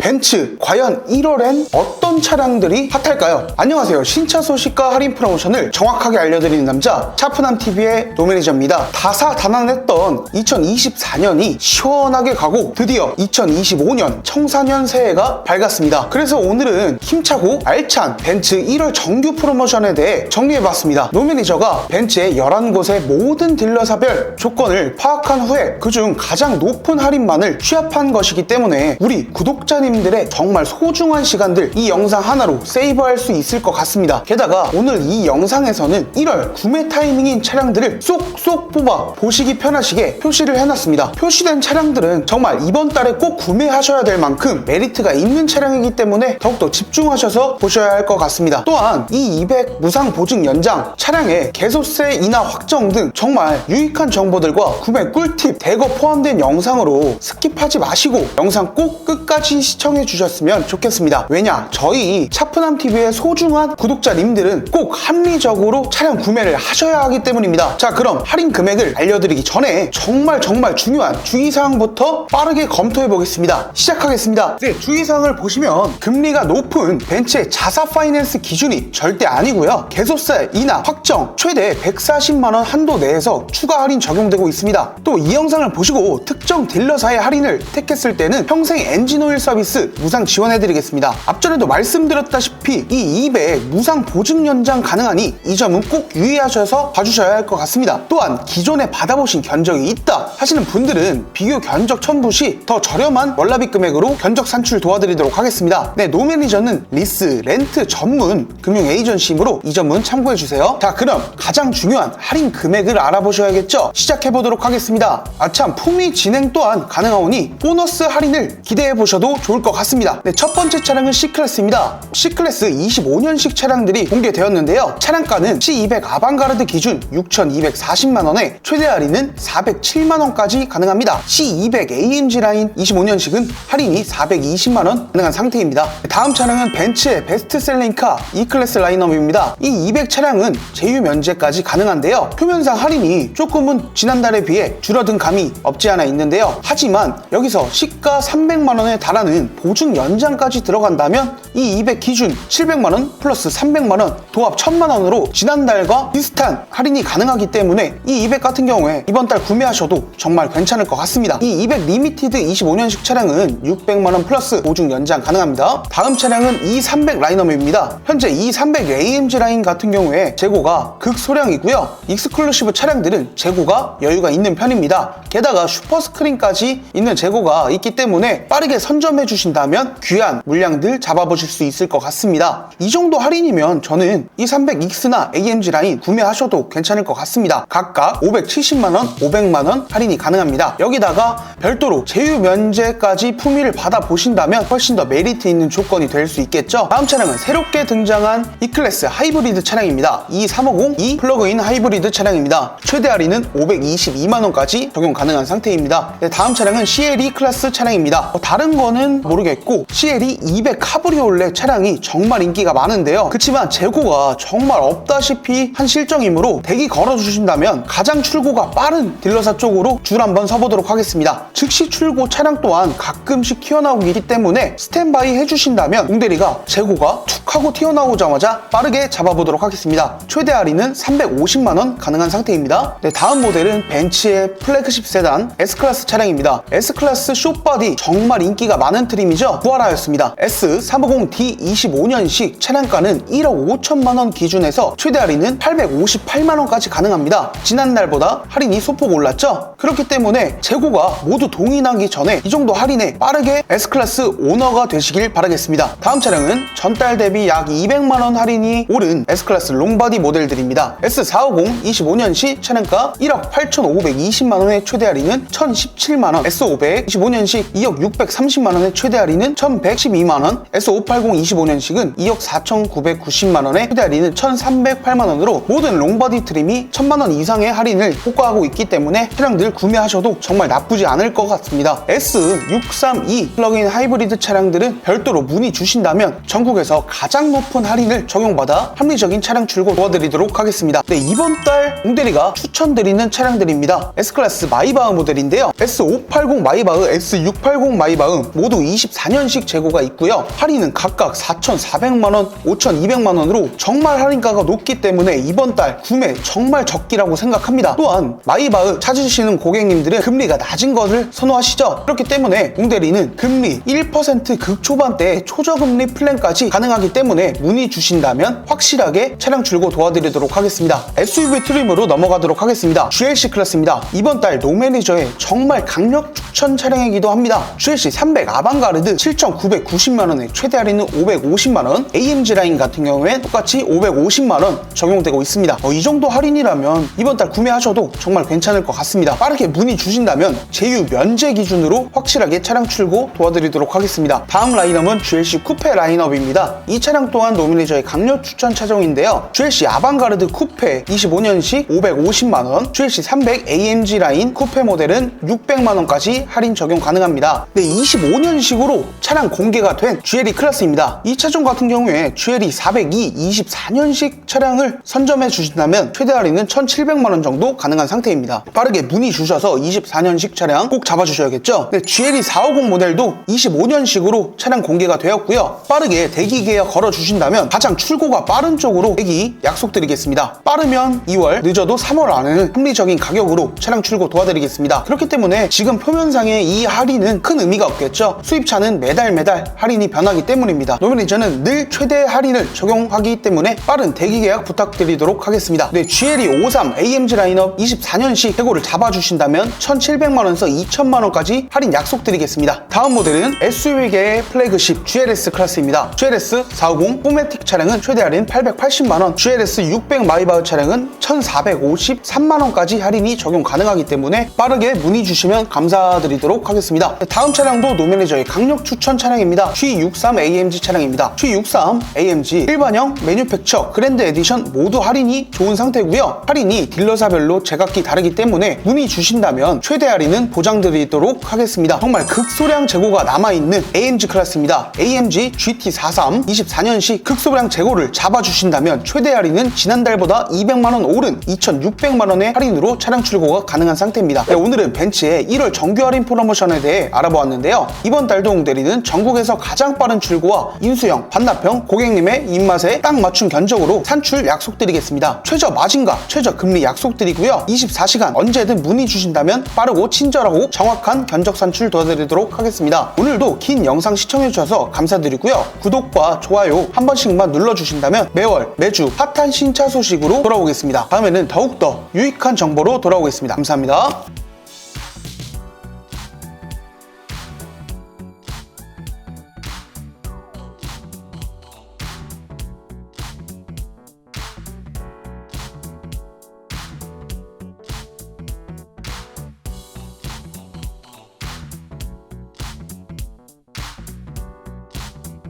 벤츠 과연 1월엔 어떤 차량들이 핫할까요? 안녕하세요. 신차 소식과 할인 프로모션을 정확하게 알려드리는 남자 차프남TV의 노매니저입니다. 다사다난했던 2024년이 시원하게 가고 드디어 2025년 청사년 새해가 밝았습니다. 그래서 오늘은 힘차고 알찬 벤츠 1월 정규 프로모션에 대해 정리해봤습니다. 노매니저가 벤츠의 11곳의 모든 딜러사별 조건을 파악한 후에 그중 가장 높은 할인만을 취합한 것이기 때문에 우리 구독자님 들의 정말 소중한 시간들 이 영상 하나로 세이브할 수 있을 것 같습니다. 게다가 오늘 이 영상에서는 1월 구매 타이밍인 차량들을 쏙쏙 뽑아 보시기 편하시게 표시를 해놨습니다. 표시된 차량들은 정말 이번 달에 꼭 구매하셔야 될 만큼 메리트가 있는 차량이기 때문에 더욱더 집중하셔서 보셔야 할 것 같습니다. 또한 이 200 무상 보증 연장, 차량의 개소세 인하 확정 등 정말 유익한 정보들과 구매 꿀팁 대거 포함된 영상으로 스킵하지 마시고 영상 꼭 끝까지 시청 해 주셨으면 좋겠습니다. 왜냐? 저희 차프남TV의 소중한 구독자님들은 꼭 합리적으로 차량 구매를 하셔야 하기 때문입니다. 자, 그럼 할인 금액을 알려드리기 전에 정말 정말 중요한 주의사항부터 빠르게 검토해 보겠습니다. 시작하겠습니다. 네, 주의사항을 보시면 금리가 높은 벤츠의 자사 파이낸스 기준이 절대 아니고요. 개소세 인하 확정 최대 140만 원 한도 내에서 추가 할인 적용되고 있습니다. 또 이 영상을 보시고 특정 딜러사의 할인을 택했을 때는 평생 엔진오일 서비스 무상 지원해드리겠습니다. 앞전에도 말씀드렸다시피 이200 무상 보증 연장 가능하니 이 점은 꼭 유의하셔서 봐주셔야 할 것 같습니다. 또한 기존에 받아보신 견적이 있다 하시는 분들은 비교 견적 첨부 시 더 저렴한 월납입 금액으로 견적 산출 도와드리도록 하겠습니다. 네, 노매니저는 리스, 렌트 전문 금융 에이전시이므로 이 점은 참고해주세요. 자, 그럼 가장 중요한 할인 금액을 알아보셔야겠죠? 시작해보도록 하겠습니다. 아참, 품위 진행 또한 가능하오니 보너스 할인을 기대해보셔도 좋을 것 같습니다. 네, 첫 번째 차량은 C클래스입니다. C클래스 25년식 차량들이 공개되었는데요. 차량가는 C200 아방가르드 기준 6,240만원에 최대 할인은 407만원까지 가능합니다. C200 AMG 라인 25년식은 할인이 420만원 가능한 상태입니다. 다음 차량은 벤츠의 베스트셀링카 E클래스 라인업입니다. 이 200 차량은 제휴 면제까지 가능한데요. 표면상 할인이 조금은 지난달에 비해 줄어든 감이 없지 않아 있는데요. 하지만 여기서 시가 300만원에 달하는 보증 연장까지 들어간다면 이 200 기준 700만원 플러스 300만원 도합 1000만원으로 지난달과 비슷한 할인이 가능하기 때문에 이 200 같은 경우에 이번 달 구매하셔도 정말 괜찮을 것 같습니다. 이 200 리미티드 25년식 차량은 600만원 플러스 보증 연장 가능합니다. 다음 차량은 E300 라인업입니다. 현재 E300 AMG 라인 같은 경우에 재고가 극소량이고요. 익스클루시브 차량들은 재고가 여유가 있는 편입니다. 게다가 슈퍼스크린까지 있는 재고가 있기 때문에 빠르게 선점해 주 신다면 귀한 물량들 잡아보실 수 있을 것 같습니다. 이 정도 할인이면 저는 E300X나 AMG 라인 구매하셔도 괜찮을 것 같습니다. 각각 570만원, 500만원 할인이 가능합니다. 여기다가 별도로 제휴 면제까지 품위를 받아보신다면 훨씬 더 메리트 있는 조건이 될 수 있겠죠. 다음 차량은 새롭게 등장한 E클래스 하이브리드 차량입니다. E350 E 플러그인 하이브리드 차량입니다. 최대 할인은 522만원까지 적용 가능한 상태입니다. 네, 다음 차량은 CLE 클래스 차량입니다. 어, 다른 거는 모르겠고 CLE 200 카브리올레 차량이 정말 인기가 많은데요. 그렇지만 재고가 정말 없다시피 한 실정이므로 대기 걸어주신다면 가장 출고가 빠른 딜러사 쪽으로 줄 한번 서보도록 하겠습니다. 즉시 출고 차량 또한 가끔씩 튀어나오기 때문에 스탠바이 해주신다면 웅대리가 재고가 툭 하고 튀어나오자마자 빠르게 잡아보도록 하겠습니다. 최대 할인은 350만원 가능한 상태입니다. 네, 다음 모델은 벤츠의 플래그십 세단 S클래스 차량입니다. S클래스 숏바디 정말 인기가 많은 트림이죠. 구하라였습니다. S350D 25년식 차량가는 1억 5천만원 기준에서 최대 할인은 858만원까지 가능합니다. 지난달보다 할인이 소폭 올랐죠? 그렇기 때문에 재고가 모두 동인하기 전에 이 정도 할인에 빠르게 S클래스 오너가 되시길 바라겠습니다. 다음 차량은 전달 대비 약 200만원 할인이 오른 S클래스 롱바디 모델들입니다. S450 25년식 차량가 1억 8,520만원의 최대 할인은 1,017만원, S500 25년식 2억 630만원의 최대 할인은 1,112만원, S580 25년식은 2억 4,990만원의 최대 할인은 1,308만원으로 모든 롱바디 트림이 1,000만원 이상의 할인을 효과하고 있기 때문에 차량들 구매하셔도 정말 나쁘지 않을 것 같습니다. S632 플러그인 하이브리드 차량들은 별도로 문의 주신다면 전국에서 가장 높은 할인을 적용받아 합리적인 차량 출고 도와드리도록 하겠습니다. 네, 이번 달 웅대리가 추천드리는 차량들입니다. S클래스 마이바흐 모델인데요. S580 마이바흐, S680 마이바흐 모두 24년식 재고가 있고요. 할인은 각각 4,400만원, 5,200만원으로 정말 할인가가 높기 때문에 이번 달 구매 정말 적기라고 생각합니다. 또한 마이바흐 찾으시는 고객님들은 금리가 낮은 것을 선호하시죠. 그렇기 때문에 웅대리는 금리 1% 극초반대 초저금리 플랜까지 가능하기 때문에 문의 주신다면 확실하게 차량 출고 도와드리도록 하겠습니다. SUV 트림으로 넘어가도록 하겠습니다. GLC 클래스입니다. 이번 달 노매니저의 정말 강력 추천 차량이기도 합니다. GLC 300 아방 가르드 7,990만원에 최대 할인은 550만원, AMG 라인 같은 경우엔 똑같이 550만원 적용되고 있습니다. 어, 이 정도 할인이라면 이번 달 구매하셔도 정말 괜찮을 것 같습니다. 빠르게 문의 주신다면 제휴 면제 기준으로 확실하게 차량 출고 도와드리도록 하겠습니다. 다음 라인업은 GLC 쿠페 라인업입니다. 이 차량 또한 노미네이저의 강력 추천 차종인데요. GLC 아방가르드 쿠페 25년식 550만원, GLC 300 AMG 라인 쿠페 모델은 600만원까지 할인 적용 가능합니다. 네, 25년식 으로 차량 공개가 된 GLE 클래스입니다. 이 차종 같은 경우에 GLE 402 24년식 차량을 선점해 주신다면 최대 할인은 1,700만원 정도 가능한 상태입니다. 빠르게 문의 주셔서 24년식 차량 꼭 잡아주셔야겠죠? 네, GLE 450 모델도 25년식으로 차량 공개가 되었고요. 빠르게 대기 계약 걸어주신다면 가장 출고가 빠른 쪽으로 대기 약속드리겠습니다. 빠르면 2월, 늦어도 3월 안에는 합리적인 가격으로 차량 출고 도와드리겠습니다. 그렇기 때문에 지금 표면상의 이 할인은 큰 의미가 없겠죠. 수입 차는 매달 매달 할인이 변하기 때문입니다. 노미니저는 늘 최대 할인을 적용하기 때문에 빠른 대기 계약 부탁드리도록 하겠습니다. 네, GLE 53 AMG 라인업 24년식 해고를 잡아주신다면 1,700만원에서 2,000만원까지 할인 약속드리겠습니다. 다음 모델은 SUV계의 플래그십 GLS 클래스입니다. GLS 450 포매틱 차량은 최대 할인 880만원, GLS 600 마이바흐 차량은 1,453만원까지 할인이 적용 가능하기 때문에 빠르게 문의 주시면 감사드리도록 하겠습니다. 네, 다음 차량도 노매니저의 강력 추천 차량입니다. G63 AMG 차량입니다. G63 AMG 일반형 매뉴팩처 그랜드 에디션 모두 할인이 좋은 상태고요. 할인이 딜러사별로 제각기 다르기 때문에 문의 주신다면 최대 할인은 보장드리도록 하겠습니다. 정말 극소량 재고가 남아있는 AMG 클래스입니다. AMG GT43 24년식 극소량 재고를 잡아주신다면 최대 할인은 지난달보다 200만원 오른 2,600만원의 할인으로 차량 출고가 가능한 상태입니다. 네, 오늘은 벤츠의 1월 정규 할인 프로모션에 대해 알아보았는데요. 이번 달도 웅대리는 전국에서 가장 빠른 출고와 인수형, 반납형 고객님의 입맛에 딱 맞춘 견적으로 산출 약속드리겠습니다. 최저 마진과 최저 금리 약속드리고요. 24시간 언제든 문의 주신다면 빠르고 친절하고 정확한 견적 산출 도와드리도록 하겠습니다. 오늘도 긴 영상 시청해주셔서 감사드리고요. 구독과 좋아요 한 번씩만 눌러주신다면 매월 매주 핫한 신차 소식으로 돌아오겠습니다. 다음에는 더욱더 유익한 정보로 돌아오겠습니다. 감사합니다.